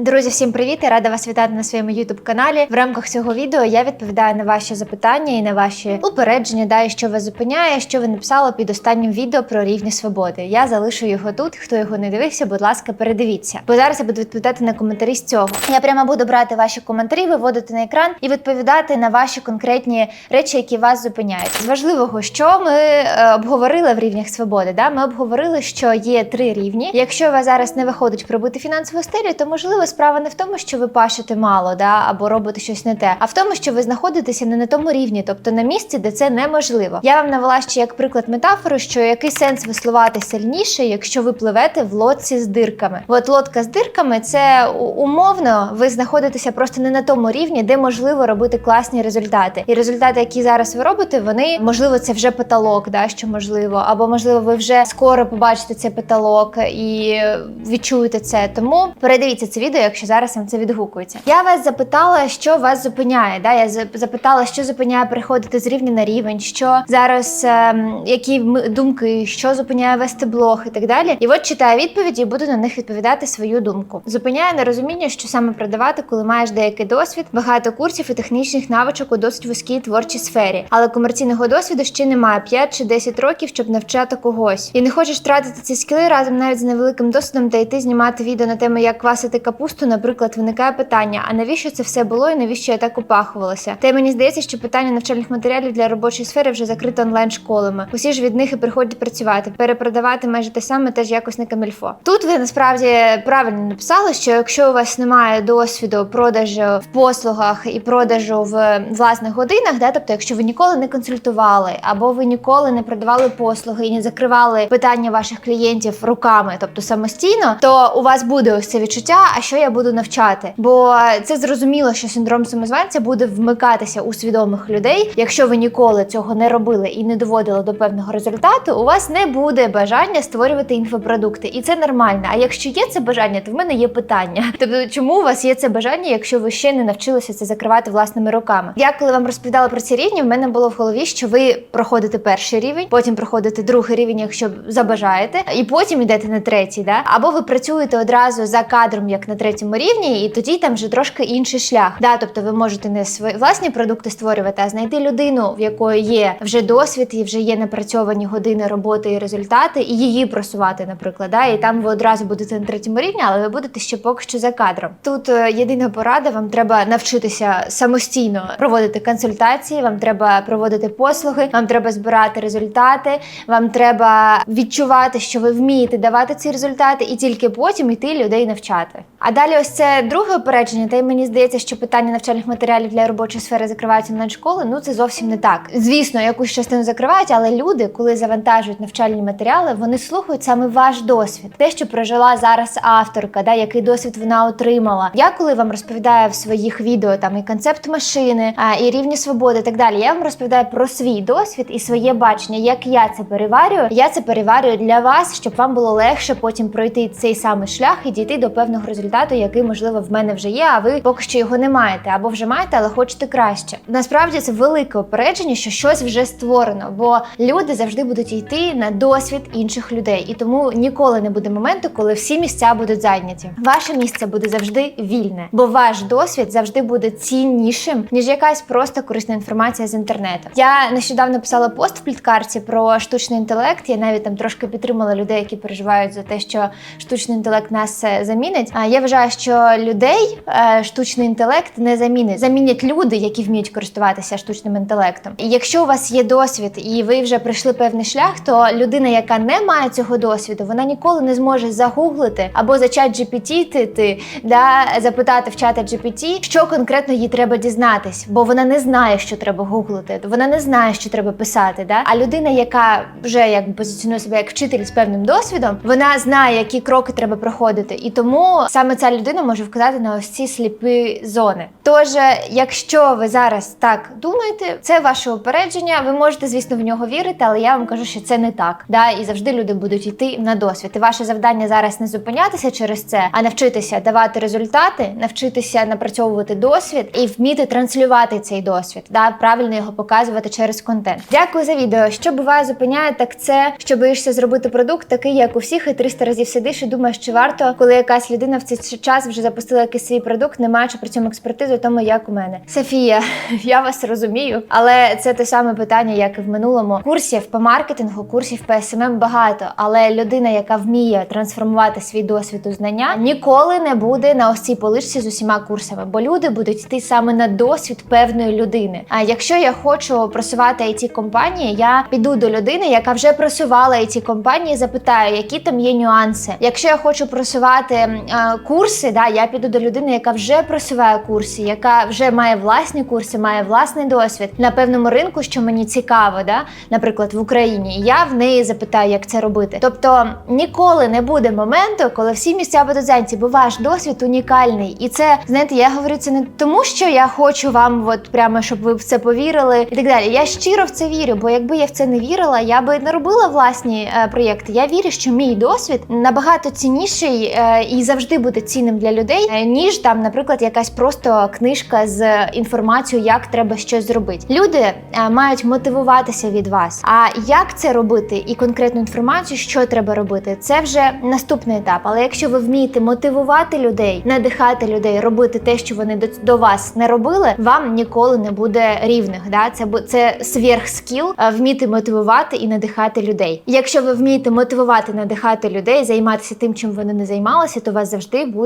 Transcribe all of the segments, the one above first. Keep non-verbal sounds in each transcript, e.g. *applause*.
Друзі, всім привіт! Я рада вас вітати на своєму youtube каналі. В рамках цього відео я відповідаю на ваші запитання і на ваші упередження, да, і що вас зупиняє, що ви написали під останнім відео про рівні свободи. Я залишу його тут. Хто його не дивився, будь ласка, передивіться. Бо зараз я буду відповідати на коментарі з цього. Я прямо буду брати ваші коментарі, виводити на екран і відповідати на ваші конкретні речі, які вас зупиняють. З важливого, що ми е, обговорили в рівнях свободи. Да? Ми обговорили, що є три рівні. Якщо у вас зараз не виходить пробити фінансову стелю, то можливо справа не в тому, що ви пашете мало, да або робите щось не те, а в тому, що ви знаходитеся не на тому рівні, тобто на місці, де це неможливо. Я вам навела ще як приклад метафору, що який сенс веслувати сильніше, якщо ви пливете в лодці з дирками. От лодка з дирками це умовно, ви знаходитеся просто не на тому рівні, де можливо робити класні результати. І результати, які зараз ви робите, вони можливо це вже потолок, да що можливо, або можливо, ви вже скоро побачите цей потолок і відчуєте це. Тому передивіться це відео, якщо зараз вам це відгукується. Я вас запитала, що вас зупиняє. Да? Я за- запитала, що зупиняє переходити з рівня на рівень, що зараз ем, які думки, що зупиняє вести блог і так далі. І от читаю відповіді і буду на них відповідати свою думку. Зупиняє нерозуміння, що саме продавати, коли маєш деякий досвід, багато курсів і технічних навичок у досить вузькій творчій сфері, але комерційного досвіду ще немає 5 чи 10 років, щоб навчати когось. І не хочеш втратити ці скіли разом навіть з невеликим досвідом та йти знімати відео на тему, як квасити капусту. Наприклад, виникає питання: а навіщо це все було і навіщо я так упахувалася? Та й мені здається, що питання навчальних матеріалів для робочої сфери вже закрито онлайн школами. Усі ж від них і приходять працювати, перепродавати майже те саме, теж якось не камільфо. Тут ви насправді правильно написали, що якщо у вас немає досвіду продажу в послугах і продажу в власних годинах, да, тобто, якщо ви ніколи не консультували, або ви ніколи не продавали послуги і не закривали питання ваших клієнтів руками, тобто самостійно, то у вас буде ось це відчуття, а що я буду навчати? Бо це зрозуміло, що синдром самозванця буде вмикатися у свідомих людей. Якщо ви ніколи цього не робили і не доводили до певного результату, у вас не буде бажання створювати інфопродукти, і це нормально. А якщо є це бажання, то в мене є питання. *laughs* Тобто, чому у вас є це бажання, якщо ви ще не навчилися це закривати власними руками? Я коли вам розповідала про ці рівні, в мене було в голові, що ви проходите перший рівень, потім проходите другий рівень, якщо забажаєте, і потім йдете на третій, да? або ви працюєте одразу за кадром, як на третьому рівні, і тоді там вже трошки інший шлях. Да, тобто ви можете не свої власні продукти створювати, а знайти людину, в якої є вже досвід і вже є напрацьовані години роботи і результати, і її просувати, наприклад. Да? І там ви одразу будете на третьому рівні, але ви будете ще поки що за кадром. Тут е, єдина порада: вам треба навчитися самостійно проводити консультації, вам треба проводити послуги, вам треба збирати результати, вам треба відчувати, що ви вмієте давати ці результати, і тільки потім йти людей навчати. А далі, ось це друге опередження. Та й мені здається, що питання навчальних матеріалів для робочої сфери закриваються на школи. Ну це зовсім не так. Звісно, якусь частину закривають, але люди, коли завантажують навчальні матеріали, вони слухають саме ваш досвід, те, що прожила зараз авторка, да, який досвід вона отримала. Я коли вам розповідаю в своїх відео там і концепт машини, а, і рівні свободи, і так далі. Я вам розповідаю про свій досвід і своє бачення, як я це переварюю. Я це переварюю для вас, щоб вам було легше потім пройти цей самий шлях і дійти до певного результату, який можливо в мене вже є. А ви поки що його не маєте, або вже маєте, але хочете краще. Насправді це велике опередження, що щось вже створено, бо люди завжди будуть йти на досвід інших людей, і тому ніколи не буде моменту, коли всі місця будуть зайняті. Ваше місце буде завжди вільне, бо ваш досвід завжди буде ціннішим ніж якась просто корисна інформація з інтернету. Я нещодавно писала пост в пліткарці про штучний інтелект. Я навіть там трошки підтримала людей, які переживають за те, що штучний інтелект нас е, замінить. А я вважаю, що людей е, штучний інтелект не замінить. Замінять люди, які вміють користуватися штучним інтелектом. І якщо у вас є досвід і ви вже пройшли певний шлях, то людина, яка не має цього досвіду, вона ніколи не зможе загуглити або за чат GPT ти, да, запитати в чата GPT, що конкретно їй треба дізнатись, бо вона не знає, що треба гуглити, вона не знає, що треба писати. Да? А людина, яка вже як позиціонує себе як вчитель з певним досвідом, вона знає, які кроки треба проходити, і тому саме ця людина може вказати на ось ці сліпі зони. Тож, якщо ви зараз так думаєте, це ваше упередження. Ви можете, звісно, в нього вірити, але я вам кажу, що це не так. Да? І завжди люди будуть йти на досвід. І ваше завдання зараз не зупинятися через це, а навчитися давати результати, навчитися напрацьовувати досвід і вміти транслювати цей досвід, да? правильно його показувати через контент. Дякую за відео. Що буває, зупиняє, так це що боїшся зробити продукт такий, як у всіх, і 300 разів сидиш і думаєш, чи варто, коли якась людина в цей час- час вже запустила якийсь свій продукт, не маючи при цьому експертизу, тому як у мене. Софія, *laughs* я вас розумію, але це те саме питання, як і в минулому. Курсів по маркетингу, курсів по СММ багато, але людина, яка вміє трансформувати свій досвід у знання, ніколи не буде на ось цій поличці з усіма курсами, бо люди будуть йти саме на досвід певної людини. А якщо я хочу просувати it компанії, я піду до людини, яка вже просувала it компанії, запитаю, які там є нюанси. Якщо я хочу просувати а, курси, да, я піду до людини, яка вже просуває курси, яка вже має власні курси, має власний досвід на певному ринку, що мені цікаво, да, наприклад, в Україні. Я в неї запитаю, як це робити. Тобто ніколи не буде моменту, коли всі місця будуть зайняті, бо ваш досвід унікальний. І це знаєте, я говорю це не тому, що я хочу вам, от прямо щоб ви в це повірили, і так далі. Я щиро в це вірю, бо якби я в це не вірила, я би не робила власні е, проєкти. Я вірю, що мій досвід набагато цінніший е, і завжди буде цінним для людей, е, ніж там, наприклад, якась просто книжка з інформацією, як треба щось зробити. Люди е, мають мотивуватися від вас. А як це робити, і конкретну інформацію, що треба робити, це вже наступний етап. Але якщо ви вмієте мотивувати людей, надихати людей, робити те, що вони до, до вас не робили, вам ніколи не буде рівних. Да? Це це сверхскіл е, вміти мотивувати і надихати людей. Якщо ви вмієте мотивувати, надихати людей, займатися тим, чим вони не займалися, то у вас завжди буде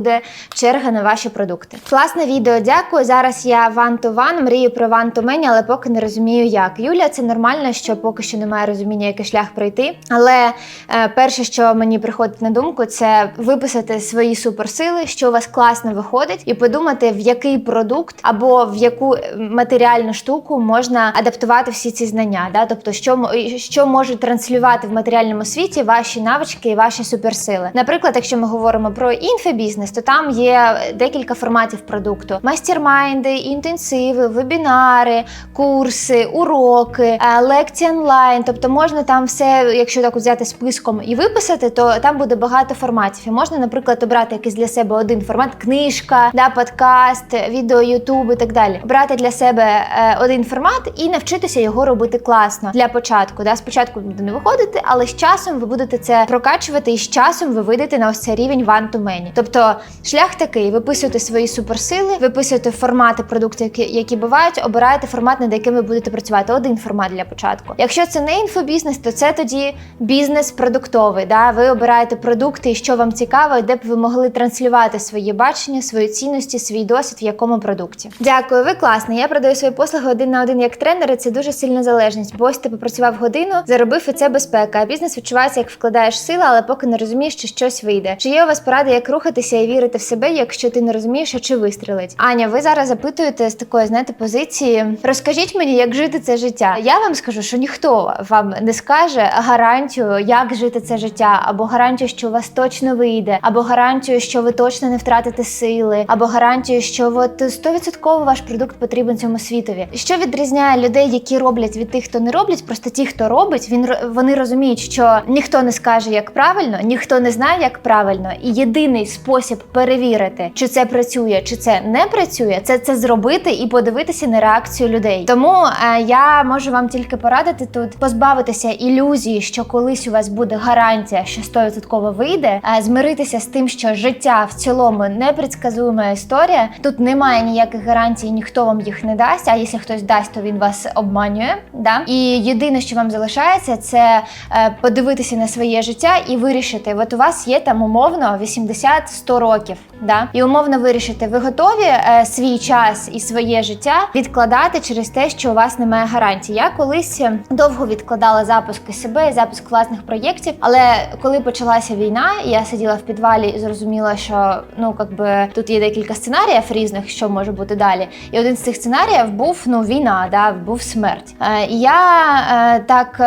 черга на ваші продукти. Класне відео, дякую. Зараз я one to one, мрію про one to many, але поки не розумію, як. Юля, це нормально, що поки що немає розуміння, який шлях пройти. Але е, перше, що мені приходить на думку, це виписати свої суперсили, що у вас класно виходить, і подумати, в який продукт або в яку е, матеріальну штуку можна адаптувати всі ці знання. Да? Тобто, що, що можуть транслювати в матеріальному світі ваші навички і ваші суперсили. Наприклад, якщо ми говоримо про інфобізнес, то там є декілька форматів продукту: майстермайнди, інтенсиви, вебінари, курси, уроки, е, лекції онлайн. Тобто можна там все, якщо так взяти списком і виписати, то там буде багато форматів. І можна, наприклад, обрати якийсь для себе один формат: книжка, да, подкаст, відео, ютуб і так далі. Обрати для себе е, один формат і навчитися його робити класно для початку. Да? Спочатку буде не виходити, але з часом ви будете це прокачувати, і з часом ви вийдете на ось цей рівень one to many. Тобто шлях такий: виписуйте свої суперсили, виписуйте формати продуктів, які, бувають, обираєте формат, над яким ви будете працювати. Один формат для початку. Якщо це не інфобізнес, то це тоді бізнес продуктовий. Да? Ви обираєте продукти, що вам цікаво, де б ви могли транслювати свої бачення, свої цінності, свій досвід в якому продукті. Дякую, ви класний. Я продаю свої послуги один на один як тренер. і Це дуже сильна залежність. Бо ось ти попрацював годину, заробив і це безпека. А бізнес відчувається, як вкладаєш сили, але поки не розумієш, що щось вийде. Чи є у вас поради, як рухатися і вірити в себе, якщо ти не розумієш, чи вистрелить? Аня, ви зараз запитуєте з такої, знаєте, позиції. Розкажіть мені, як жити це життя. Я вам скажу, що ніхто вам не скаже гарантію, як жити це життя, або гарантію, що у вас точно вийде, або гарантію, що ви точно не втратите сили, або гарантію, що от 100% ваш продукт потрібен цьому світові. Що відрізняє людей, які роблять від тих, хто не роблять, просто ті, хто робить, він вони розуміють, що ніхто не скаже, як правильно, ніхто не знає, як правильно, і єдиний спосіб перевірити, чи це працює, чи це не працює, це це зробити і подивитися на реакцію людей. Тому е, я можу вам тільки порадити тут позбавитися ілюзії, що колись у вас буде гарантія, що 100% вийде, е, змиритися з тим, що життя в цілому непредсказуема історія. Тут немає ніяких гарантій, ніхто вам їх не дасть. А якщо хтось дасть, то він вас обманює. Да? І єдине, що вам залишається, це е, подивитися на своє життя і вирішити. От у вас є там умовно 80-100 років. Да? І умовно вирішити, ви готові е, свій час і своє життя відкладати через те, що у вас немає гарантії. Я колись е, довго відкладала запуски себе запуск власних проєктів, але коли почалася війна, я сиділа в підвалі і зрозуміла, що ну якби тут є декілька сценаріїв різних, що може бути далі. І один з цих сценаріїв був ну війна, да, був смерть. Е, я е, так.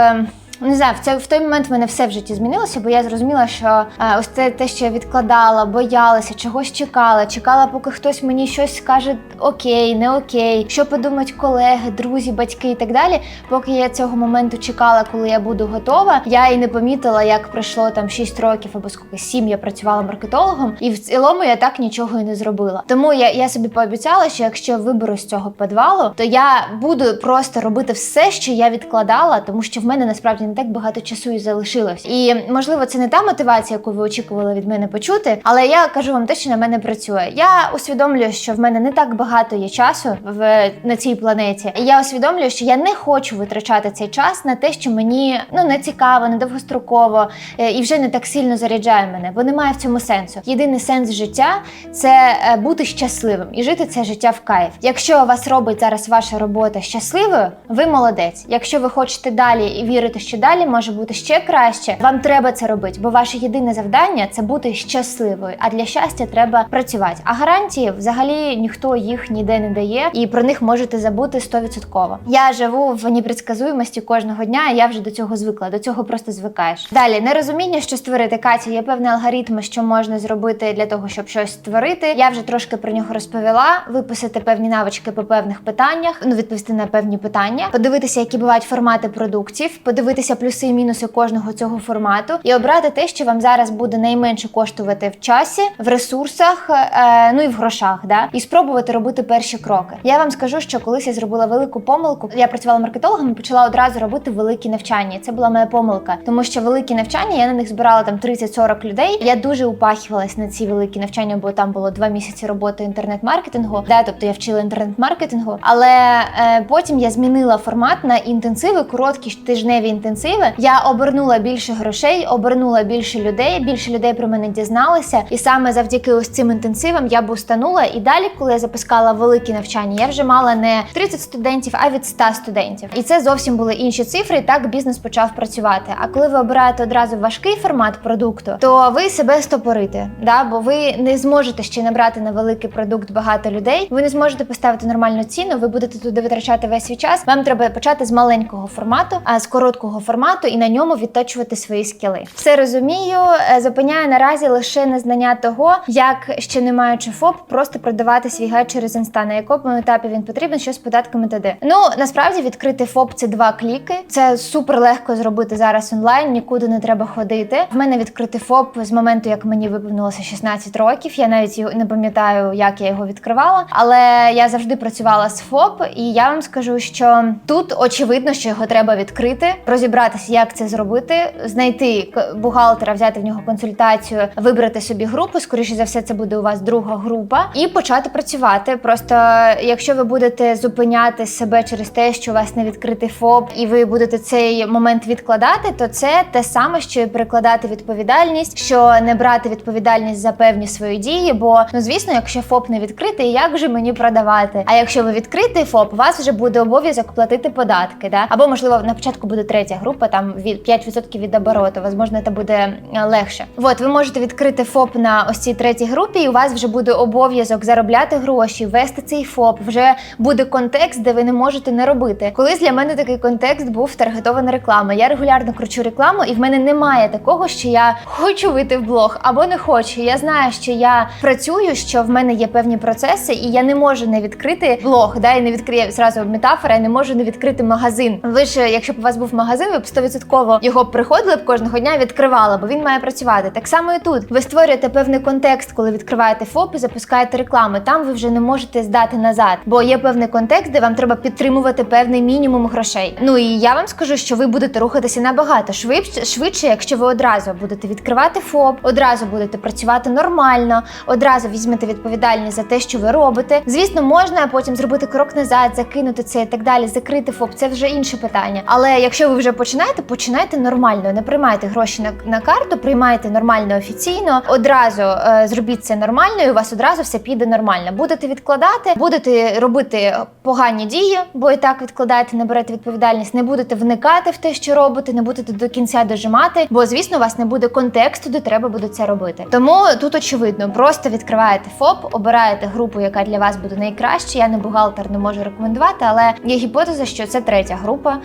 Е, не знаю, в це в той момент в мене все в житті змінилося, бо я зрозуміла, що е, ось це те, що я відкладала, боялася, чогось чекала, чекала, поки хтось мені щось скаже окей, не окей, що подумають колеги, друзі, батьки і так далі. Поки я цього моменту чекала, коли я буду готова, я і не помітила, як пройшло там 6 років або скільки 7 я працювала маркетологом, і в цілому я так нічого і не зробила. Тому я, я собі пообіцяла, що якщо я виберу з цього підвалу, то я буду просто робити все, що я відкладала, тому що в мене насправді не так багато часу і залишилось. І можливо, це не та мотивація, яку ви очікували від мене почути, але я кажу вам те, що на мене працює. Я усвідомлюю, що в мене не так багато є часу в на цій планеті. І я усвідомлюю, що я не хочу витрачати цей час на те, що мені ну не цікаво, не довгостроково е, і вже не так сильно заряджає мене, бо немає в цьому сенсу. Єдиний сенс життя це е, бути щасливим і жити це життя в кайф. Якщо вас робить зараз ваша робота щасливою, ви молодець. Якщо ви хочете далі і вірите, що далі може бути ще краще, вам треба це робити, бо ваше єдине завдання це бути щасливою. А для щастя треба працювати. А гарантії взагалі ніхто їх ніде не дає, і про них можете забути 100%. Я живу в непредсказуємості кожного дня. і Я вже до цього звикла. До цього просто звикаєш. Далі нерозуміння, що створити Катя. Є певний алгоритм, що можна зробити для того, щоб щось створити. Я вже трошки про нього розповіла. Виписати певні навички по певних питаннях, ну відповісти на певні питання, подивитися, які бувають формати продуктів, подивитися плюси і мінуси кожного цього формату, і обрати те, що вам зараз буде найменше коштувати в часі, в ресурсах, е, ну і в грошах. Да? І спробувати робити перші кроки. Я вам скажу, що колись я зробила велику помилку. Я працювала маркетологом і почала одразу робити великі навчання. Це була моя помилка, тому що великі навчання я на них збирала там 30-40 людей. Я дуже упахівалась на ці великі навчання, бо там було два місяці роботи інтернет-маркетингу. Да, тобто я вчила інтернет-маркетингу. Але е, потім я змінила формат на інтенсиви, короткі тижневі інтенсиви. Я обернула більше грошей, обернула більше людей. Більше людей про мене дізналися, і саме завдяки ось цим інтенсивам я бустанула. І далі, коли я запускала великі навчання, я вже мала не 30 студентів, а від 100 студентів. І це зовсім були інші цифри. І так бізнес почав працювати. А коли ви обираєте одразу важкий формат продукту, то ви себе стопорите, да? бо ви не зможете ще набрати на великий продукт багато людей. Ви не зможете поставити нормальну ціну. Ви будете туди витрачати весь свій час. Вам треба почати з маленького формату, а з короткого формату, і на ньому відточувати свої скіли. Все розумію. е, Зупиняє наразі лише незнання того, як ще не маючи ФОП, просто продавати свій гайд через інста. На якому етапі він потрібен, що з податками т.д. Ну насправді відкрити ФОП це два кліки. Це супер легко зробити зараз онлайн. Нікуди не треба ходити. В мене відкритий ФОП з моменту, як мені виповнилося 16 років. Я навіть не пам'ятаю, як я його відкривала, але я завжди працювала з ФОП, і я вам скажу, що тут очевидно, що його треба відкрити, розібратися, як це зробити, знайти бухгалтера, взяти в нього консультацію, вибрати собі групу. Скоріше за все, це буде у вас друга група, і почати працювати. Просто якщо ви будете зупиняти себе через те, що у вас не відкритий ФОП, і ви будете цей момент відкладати, то це те саме, що і перекладати відповідальність, що не брати відповідальність за певні свої дії. Бо ну звісно, якщо ФОП не відкритий, як же мені продавати? А якщо ви відкритий ФОП, у вас вже буде обов'язок платити податки, да? або можливо на початку буде третя група, там від 5% від обороту. Возможно, це буде е, легше. От ви можете відкрити ФОП на ось цій третій групі, і у вас вже буде обов'язок заробляти гроші, вести цей ФОП. Вже буде контекст, де ви не можете не робити. Колись для мене такий контекст був таргетована реклама. Я регулярно кручу рекламу, і в мене немає такого, що я хочу вийти в блог або не хочу. Я знаю, що я працюю, що в мене є певні процеси, і я не можу не відкрити блог. Да, і не відкриє зразу метафора, я не можу не відкрити магазин. Ви ж, якщо б у вас був магазин, ви б 100% його приходили б кожного дня, відкривали, бо він має працювати. Так само і тут. Ви створюєте певний контекст, коли відкриваєте ФОП і запускаєте рекламу. Там ви вже не можете здати назад, бо є певний контекст, де вам треба підтримувати певний мінімум грошей. Ну і я вам скажу, що ви будете рухатися набагато швидше, швидше, якщо ви одразу будете відкривати ФОП, одразу будете працювати нормально, одразу візьмете відповідальність за те, що ви робите. Звісно, можна потім зробити крок назад, закинути це і так далі, закрити ФОП. Це вже інше питання. Але якщо ви вже починаєте, починайте нормально, не приймайте гроші на, на карту, приймайте нормально офіційно. Одразу е, зробіть це нормально, і у вас одразу все піде нормально. Будете відкладати, будете робити погані дії, бо і так відкладаєте, не берете відповідальність, не будете вникати в те, що робите, не будете до кінця дожимати, бо звісно, у вас не буде контексту, де треба буде це робити. Тому тут очевидно, просто відкриваєте ФОП, обираєте групу, яка для вас буде найкраще. Я не бухгалтер, не можу рекомендувати, але є гіпотеза, що це третя група.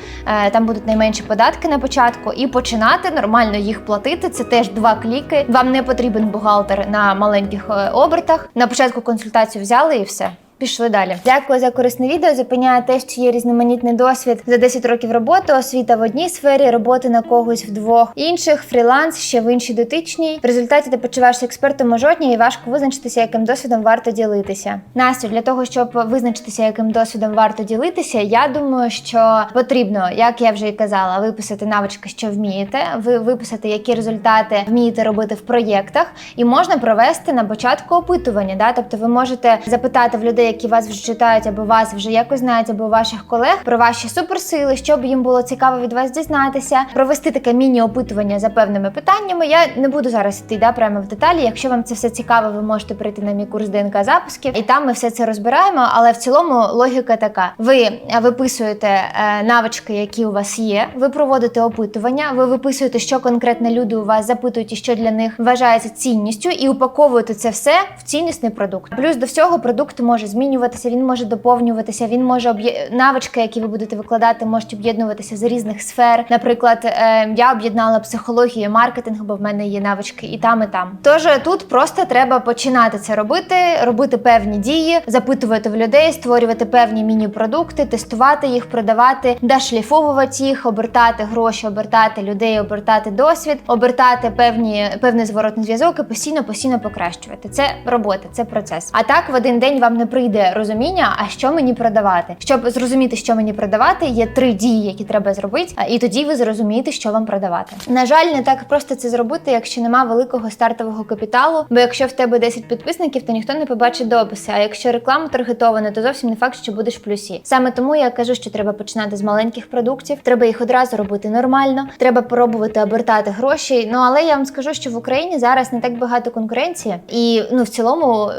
Е, Там будуть найменші податки на початку, і починати нормально їх платити. Це теж два кліки. Вам не потрібен бухгалтер на маленьких е, обертах. На початку консультацію взяли і все. Пішли далі. Дякую за корисне відео. Зупиняє те, що є різноманітний досвід за 10 років роботи, освіта в одній сфері, роботи на когось в двох інших, фріланс ще в іншій дотичній. В результаті ти почуваєшся експертом у жодній і важко визначитися, яким досвідом варто ділитися. Настю, для того, щоб визначитися, яким досвідом варто ділитися, я думаю, що потрібно, як я вже і казала, виписати навички, що вмієте. Ви виписати, які результати вмієте робити в проєктах, і можна провести на початку опитування. Да? Тобто ви можете запитати в людей, які вас вже читають, або вас вже якось знають, або ваших колег про ваші суперсили, щоб їм було цікаво від вас дізнатися, провести таке міні-опитування за певними питаннями. Я не буду зараз йти да, прямо в деталі. Якщо вам це все цікаво, ви можете прийти на мій курс ДНК запусків, і там ми все це розбираємо. Але в цілому логіка така: ви виписуєте е, навички, які у вас є. Ви проводите опитування, ви виписуєте, що конкретно люди у вас запитують і що для них вважається цінністю, і упаковуєте це все в ціннісний продукт. Плюс до всього продукт може змінюватися, він може доповнюватися, він може навички, які ви будете викладати, можуть об'єднуватися з різних сфер. Наприклад, е, я об'єднала психологію, маркетинг, бо в мене є навички і там, і там. Тож тут просто треба починати це робити, робити певні дії, запитувати в людей, створювати певні міні-продукти, тестувати їх, продавати, дошліфовувати їх, обертати гроші, обертати людей, обертати досвід, обертати певні певний зворотний зв'язок і постійно, постійно покращувати. Це робота, це процес. А так в один день вам не прийде розуміння, а що мені продавати. Щоб зрозуміти, що мені продавати, є три дії, які треба зробити, і тоді ви зрозумієте, що вам продавати. На жаль, не так просто це зробити, якщо нема великого стартового капіталу. Бо якщо в тебе 10 підписників, то ніхто не побачить дописи. А якщо реклама таргетована, то зовсім не факт, що будеш в плюсі. Саме тому я кажу, що треба починати з маленьких продуктів. Треба їх одразу робити нормально. Треба пробувати обертати гроші. Ну але я вам скажу, що в Україні зараз не так багато конкуренції, і ну в цілому.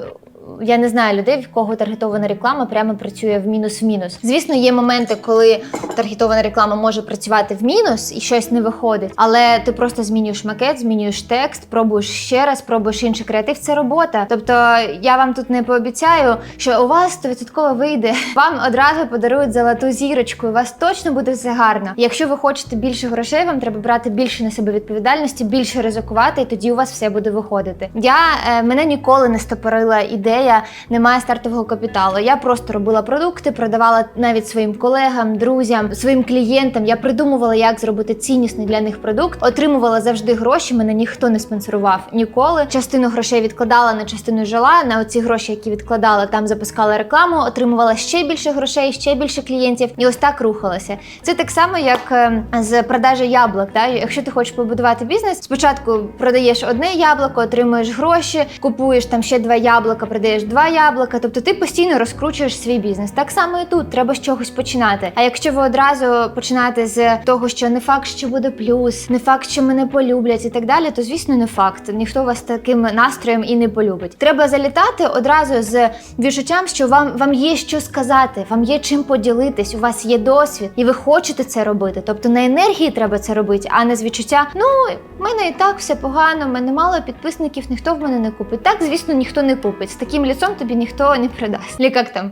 Я не знаю людей, в кого таргетована реклама прямо працює в мінус в мінус. Звісно, є моменти, коли таргетована реклама може працювати в мінус і щось не виходить, але ти просто змінюєш макет, змінюєш текст, пробуєш ще раз, пробуєш інший креатив. Це робота. Тобто я вам тут не пообіцяю, що у вас 100% вийде. *laughs* Вам одразу подарують золоту зірочку. У вас точно буде все гарно. Якщо ви хочете більше грошей, вам треба брати більше на себе відповідальності, більше ризикувати, і тоді у вас все буде виходити. Я е, мене ніколи не стопорила ідея, немає стартового капіталу. Я просто робила продукти, продавала навіть своїм колегам, друзям, своїм клієнтам. Я придумувала, як зробити ціннісний для них продукт, отримувала завжди гроші. Мене ніхто не спонсорував ніколи. Частину грошей відкладала на частину жила. На оці гроші, які відкладала, там запускала рекламу, отримувала ще більше грошей, ще більше клієнтів, і ось так рухалася. Це так само, як е, з продажі яблук. Да? Якщо ти хочеш побудувати бізнес, спочатку продаєш одне яблуко, отримуєш гроші, купуєш там ще два яблука, продаєш два яблука. Тобто ти постійно розкручуєш свій бізнес. Так само і тут треба з чогось починати. А якщо ви одразу починаєте з того, що не факт, що буде плюс, не факт, що мене полюблять і так далі, то звісно не факт. Ніхто вас таким настроєм і не полюбить. Треба залітати одразу з відчуттям, що вам, вам є що сказати, вам є чим поділитись, у вас є досвід, і ви хочете це робити. Тобто на енергії треба це робити, а не з відчуття, ну в мене і так все погано, в мене мало підписників, ніхто в мене не купить. Так, звісно, ніхто не купить. З таким ліцом тобі ніхто не продасть. Лі як там?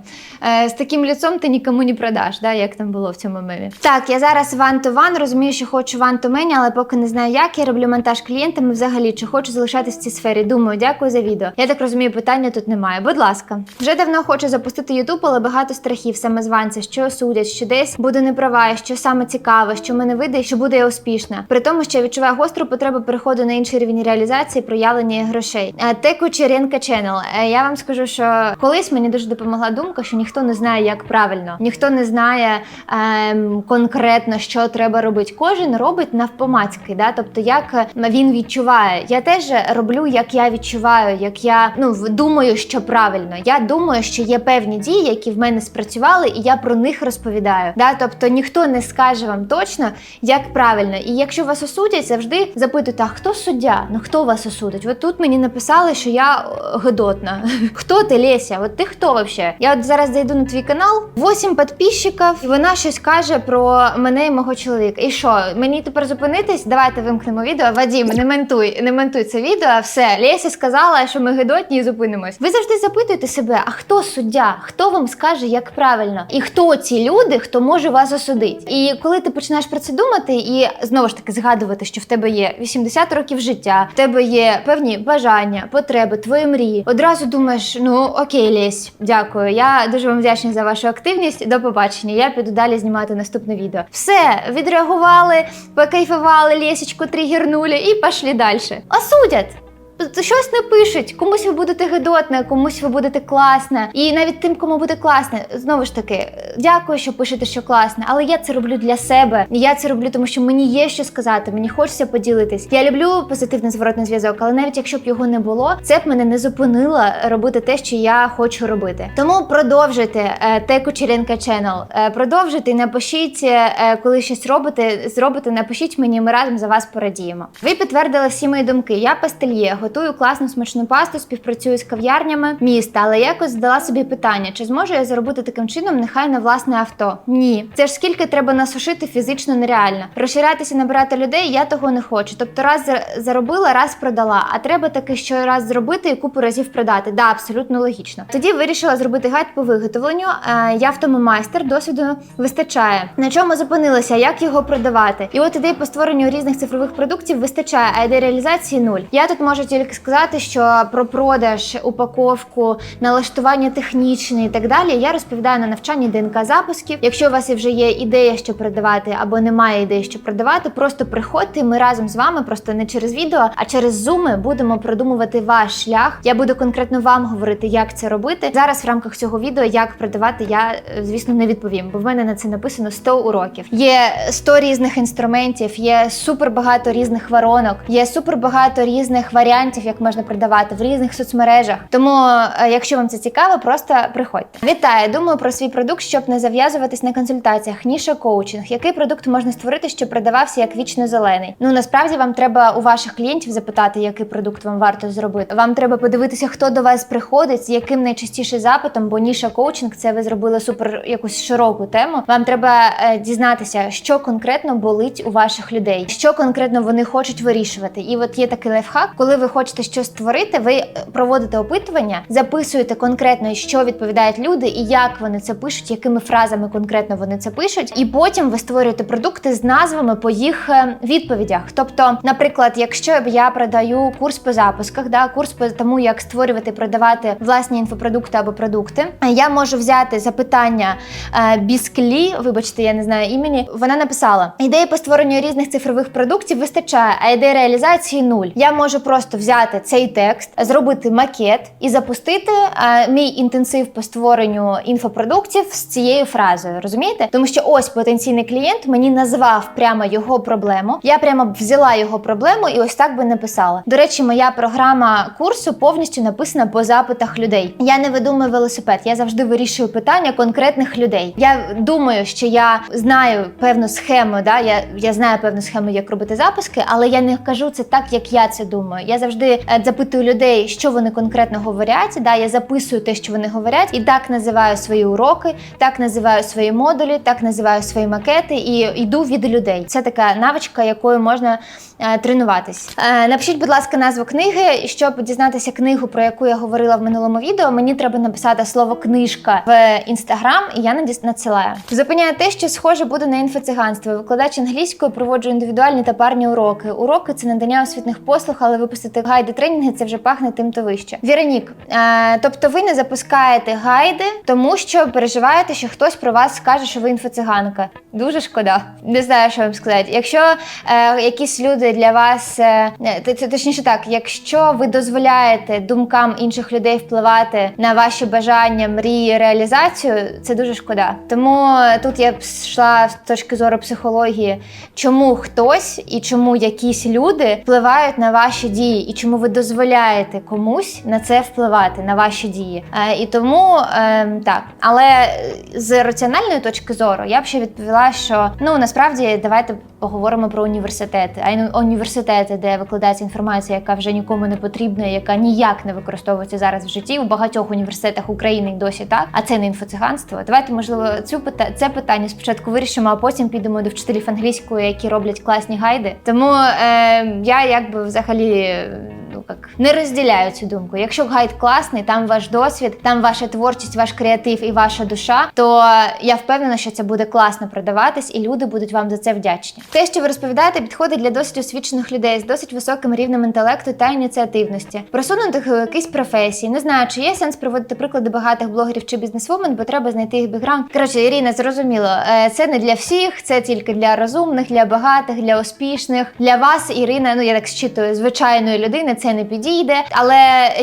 З таким ліцом ти нікому не продаш, да, як там було в цьому мемі. Так, я зараз one to one, розумію, що хочу one to many, але поки не знаю, як я роблю монтаж клієнтам і взагалі чи хочу залишатись в цій сфері. Думаю, дякую за відео. Я так розумію, питання тут немає. Будь ласка, вже давно хочу запустити Ютуб, але багато страхів, самозванця, що осудять, що десь буду не права, що саме цікаве, що мене вийде, що буде я успішна. При тому, що я відчуваю гостру потребу переходу на інший рівень реалізації, проявлення грошей. Е, Теку Черенка Channel. Е, Я вам скажу, що колись мені дуже допомогла думка, що ніхто не знає, як правильно, ніхто не знає ем, конкретно, що треба робити. Кожен робить навпомацьки, да? тобто як він відчуває. Я теж роблю, як я відчуваю, як я ну думаю, що правильно. Я думаю, що є певні дії, які в мене спрацювали, і я про них розповідаю. Да? Тобто ніхто не скаже вам точно, як правильно. І якщо вас осудять, завжди запитуйте, а хто суддя? Ну хто вас осудить? От тут мені написали, що я е, гидотна. *laughs* Хто ти, Леся? От ти хто вообще? Я от зараз зайду на твій канал, 8 підписчиків, і вона щось каже про мене і мого чоловіка. І що? Мені тепер зупинитись? Давайте вимкнемо відео. Вадім, не ментуй, не ментуй це відео. Все, Леся сказала, що ми гидотні і зупинимось. Ви завжди запитуєте себе, а хто суддя? Хто вам скаже, як правильно? І хто ці люди, хто може вас осудити? І коли ти починаєш про це думати, і знову ж таки згадувати, що в тебе є 80 років життя, в тебе є певні бажання, потреби, твої мрії, одразу думаєш. Думаєш, ну окей, Лесь, дякую. Я дуже вам вдячна за вашу активність. До побачення. Я піду далі знімати наступне відео. Все, відреагували, покайфували, Лесечку тригернули і пішли далі. Осудять. Щось напишуть, комусь ви будете гидотне, комусь ви будете класне. І навіть тим, кому буде класне, знову ж таки, дякую, що пишете, що класне, але я це роблю для себе. Я це роблю, тому що мені є що сказати, мені хочеться поділитись. Я люблю позитивний зворотний зв'язок, але навіть якщо б його не було, це б мене не зупинило робити те, що я хочу робити. Тому продовжуйте е, те Кучеренка Channel, е, продовжуйте і напишіть, е, коли щось робите, зробите, напишіть мені, ми разом за вас порадіємо. Ви підтвердили всі мої думки. Я пастельє, готую класну смачну пасту, співпрацюю з кав'ярнями міста, але якось задала собі питання, чи зможу я заробити таким чином нехай на власне авто? Ні, це ж скільки треба насушити фізично нереально. Розширятися, набирати людей я того не хочу. Тобто, раз заробила, раз продала. А треба таки що раз зробити і купу разів продати. Да, абсолютно логічно. Тоді вирішила зробити гайд по виготовленню. Е, я в тому майстер, досвіду вистачає. На чому зупинилася, як його продавати? І от ідей по створенню різних цифрових продуктів вистачає, а ідей реалізації нуль. Я тут можу тільки сказати, що про продаж, упаковку, налаштування технічне і так далі. Я розповідаю на навчанні ДНК запусків. Якщо у вас вже є ідея, що продавати, або немає ідеї, що продавати, просто приходьте. Ми разом з вами, просто не через відео, а через зуми будемо продумувати ваш шлях. Я буду конкретно вам говорити, як це робити. Зараз в рамках цього відео, як продавати, я е, звісно не відповім, бо в мене на це написано 100 уроків. Є 100 різних інструментів, є супер багато різних воронок, є супер багато різних варіантів, як можна продавати в різних соцмережах. Тому, е, якщо вам це цікаво, просто приходьте. Вітаю! Думаю про свій продукт, щоб не зав'язуватись на консультаціях. Ніша коучинг. Який продукт можна створити, щоб продавався як вічно зелений? Ну насправді вам треба у ваших клієнтів запитати, який продукт вам варто зробити. Вам треба подивитися, хто до вас приходить, з яким найчастіше запитом, бо ніша коучинг це ви зробили супер якусь широку тему. Вам треба е, дізнатися, що конкретно болить у ваших людей, що конкретно вони хочуть вирішувати. І от є такий лайфхак, коли ви хочете щось створити, ви е, проводите опитування, записуєте конкретно, що відповідають люди, і як вони це пишуть, якими фразами конкретно вони це пишуть, і потім ви створюєте продукти з назвами по їх е, відповідях. Тобто, наприклад, якщо я продаю курс по запусках, да курс по тому, як створювати, продавати власні інфопродукти або продукти, я можу взяти запитання е, Бісклі, вибачте, я не знаю імені. Вона написала: ідеї по створенню різних цифрових продуктів вистачає, а ідеї реалізації нуль. Я можу просто взяти цей текст, зробити макет і запустити е, мій інтенсив по створенню інфопродуктів з цією фразою. Розумієте? Тому що ось потенційний клієнт мені назвав прямо його проблему. Я прямо взяла його проблему і ось так би написала. До речі, моя програма курсу повністю написана по запитах людей. Я не видумую велосипед, я завжди вирішую питання конкретних людей. Я думаю, що я знаю певну схему. Да, я, я знаю певну схему, як робити запуски, але я не кажу це так, як я це думаю. Я завжди е, запитую людей, що вони конкретно говорять. Да, я записую те, що вони говорять, і так називаю свої уроки, так називаю свої модулі, так називаю свої макети і йду від людей. Це така навичка, якою можна е, тренуватись. Е, напишіть, будь ласка, назву книги. Щоб дізнатися книгу, про яку я говорила в минулому відео, мені треба написати слово книжка в інстаграм, і я надсилаю. Зупиняє те, що схоже буде на інфоциганство. Викладач англійської проводжу індивідуальні та парні уроки. Уроки це надання освітних послуг, але випустити гайди тренінги це вже пахне тим то вище. Віронік, е, тобто ви не запускаєте гайди, тому що переживаєте, що хтось про вас скаже, що ви інфоциганка. Дуже шкода. Не знаю, що вам сказати. Якщо е, якісь люди для вас, е, т- точніше так, якщо ви дозволяєте думкам інших людей впливати на ваші бажання, мрії, реалізацію, це дуже шкода. Тому е, тут я б йшла з точки зору психології, чому хтось і чому якісь люди впливають на ваші дії, і чому ви дозволяєте комусь на це впливати, на ваші дії. Е, і тому е, так, але з раціональної точки зору я б ще відповіла, що ну насправді давайте поговоримо про університети. А університети, де викладається інформація, яка вже нікому не потрібна, яка ніяк не використовується зараз в житті. У багатьох університетах України досі так. А це не інфоциганство. Давайте, можливо, цю це питання спочатку вирішимо, а потім підемо до вчителів англійської, які роблять класні гайди. Тому е, я якби взагалі. Як не розділяю цю думку. Якщо гайд класний, там ваш досвід, там ваша творчість, ваш креатив і ваша душа, то я впевнена, що це буде класно продаватись, і люди будуть вам за це вдячні. Те, що ви розповідаєте, підходить для досить освічених людей з досить високим рівнем інтелекту та ініціативності, просунутих у якійсь професії. Не знаю, чи є сенс приводити приклади багатих блогерів чи бізнесвумен, бо треба знайти їх бекграунд. Коротше, Ірина, зрозуміло, е, це не для всіх, це тільки для розумних, для багатих, для успішних. Для вас, Ірина, ну я так считую, звичайної людини це не підійде. Але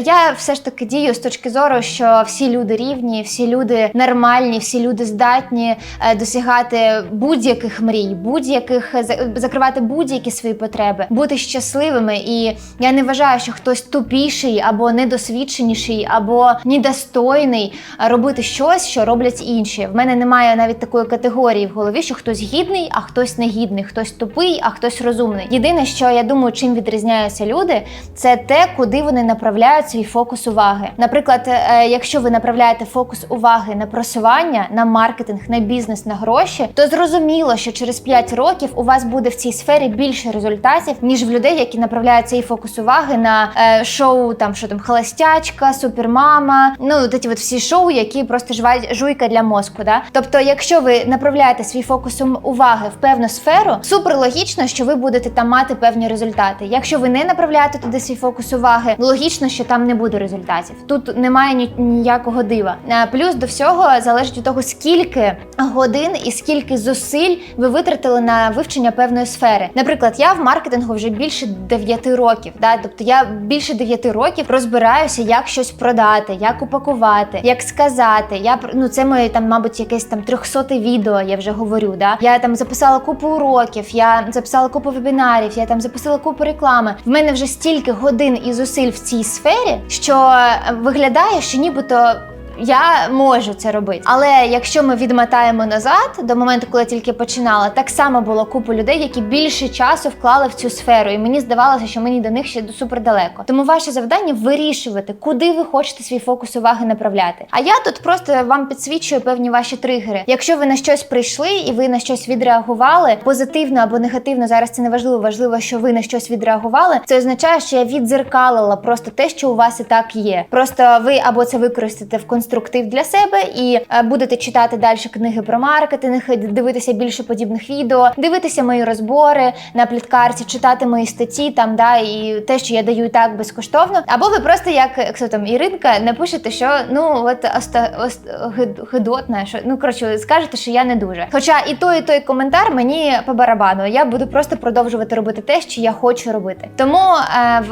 я все ж таки дію з точки зору, що всі люди рівні, всі люди нормальні, всі люди здатні е, досягати будь-яких мрій, будь-яких закривати будь-які свої потреби, бути щасливими. І я не вважаю, що хтось тупіший або недосвідченіший, або недостойний робити щось, що роблять інші. В мене немає навіть такої категорії в голові, що хтось гідний, а хтось негідний, хтось тупий, а хтось розумний. Єдине, що я думаю, чим відрізняються люди, це те, куди вони направляють свій фокус уваги. Наприклад, е, якщо ви направляєте фокус уваги на просування, на маркетинг, на бізнес, на гроші, то зрозуміло, що через 5 років у вас буде в цій сфері більше результатів, ніж в людей, які направляють цей фокус уваги на е, шоу, там що там холостячка, супермама. Ну от ці от всі шоу, які просто жва- жуйка для мозку. Да? Тобто, якщо ви направляєте свій фокус уваги в певну сферу, супер логічно, що ви будете там мати певні результати. Якщо ви не направляєте туди свій фокус уваги, логічно, що там не буде результатів. Тут немає ніякого дива. Е, Плюс до всього залежить від того, скільки годин і скільки зусиль ви витратили на вивчення певної сфери. Наприклад, я в маркетингу вже більше 9 років. Да? Тобто я більше 9 років розбираюся, як щось продати, як упакувати, як сказати. Я ну це моє там, мабуть, якесь там 300 відео. Я вже говорю. Да? Я там записала купу уроків, я записала купу вебінарів, я там записала купу реклами. В мене вже стільки годин і зусиль в цій сфері, що е, виглядає, що нібито. Я можу це робити, але якщо ми відмотаємо назад до моменту, коли я тільки починала, так само було купу людей, які більше часу вклали в цю сферу, і мені здавалося, що мені до них ще супер далеко. Тому ваше завдання вирішувати, куди ви хочете свій фокус уваги направляти. А я тут просто вам підсвічую певні ваші тригери. Якщо ви на щось прийшли і ви на щось відреагували позитивно або негативно, зараз це не важливо. Важливо, що ви на щось відреагували. Це означає, що я відзеркалила просто те, що у вас і так є. Просто ви або це використаєте в конструктив для себе і е, будете читати далі книги про маркетинг, дивитися більше подібних відео, дивитися мої розбори на пліткарці, читати мої статті там, да, і те, що я даю і так безкоштовно. Або ви просто як хто там Іринка напишете, що ну от оста, ост, гид- гидотна, що ну коротше, скажете, що я не дуже. Хоча і той, і той коментар мені по барабану. Я буду просто продовжувати робити те, що я хочу робити. Тому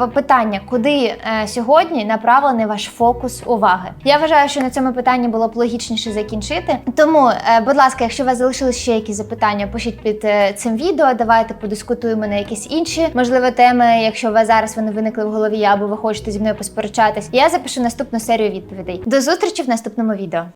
е, питання, куди е, сьогодні направлений ваш фокус уваги. Я вважаю, що на цьому питанні було б логічніше закінчити. Тому, е, будь ласка, якщо у вас залишились ще якісь запитання, пишіть під е, цим відео. Давайте подискутуємо на якісь інші можливо теми. Якщо у вас зараз вони виникли в голові, або ви хочете зі мною посперечатись, я запишу наступну серію відповідей. До зустрічі в наступному відео.